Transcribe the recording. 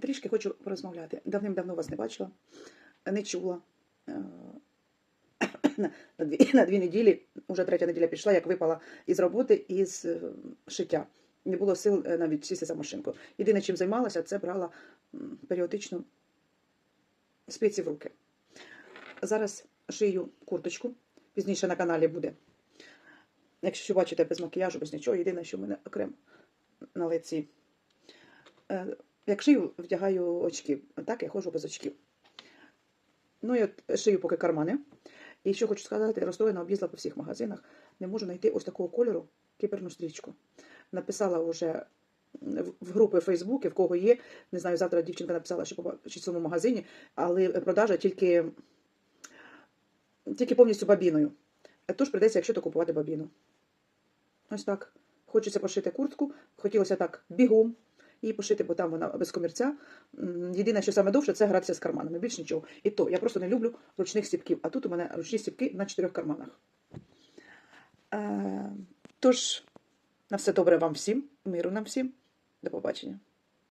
Трішки хочу порозмовляти. Давним-давно вас не бачила, не чула. Е, На дві, на дві неділі, вже третя неділя пішла, як випала із роботи, із е, шиття. Не було сил е, навіть сісти за машинку. Єдине, чим займалася, це брала періодично спиці в руки. Зараз шию курточку. Пізніше на каналі буде. Якщо бачите, без макіяжу, без нічого, єдине, що в мене окремо на лиці. Як шию, вдягаю очки. Так, я ходжу без очків. Ну і от шию поки кармани. І що хочу сказати, розстроєна об'їздила по всіх магазинах. Не можу знайти ось такого кольору кіперну стрічку. Написала вже в в групи Фейсбуки, в кого є. Не знаю, завтра дівчинка написала, що побачить в цьому магазині, але продажа тільки, тільки повністю бабіною. Тож прийдеться, якщо то купувати бабіну. Ось так. Хочеться пошити куртку, хотілося так бігом і пошити, бо там вона без комірця. Єдине, що саме довше, це гратися з карманами. Більш нічого. І то я просто не люблю ручних стіпків. А тут у мене ручні стіпки на чотирьох карманах. Е, тож, на все добре вам всім, миру нам всім. До побачення.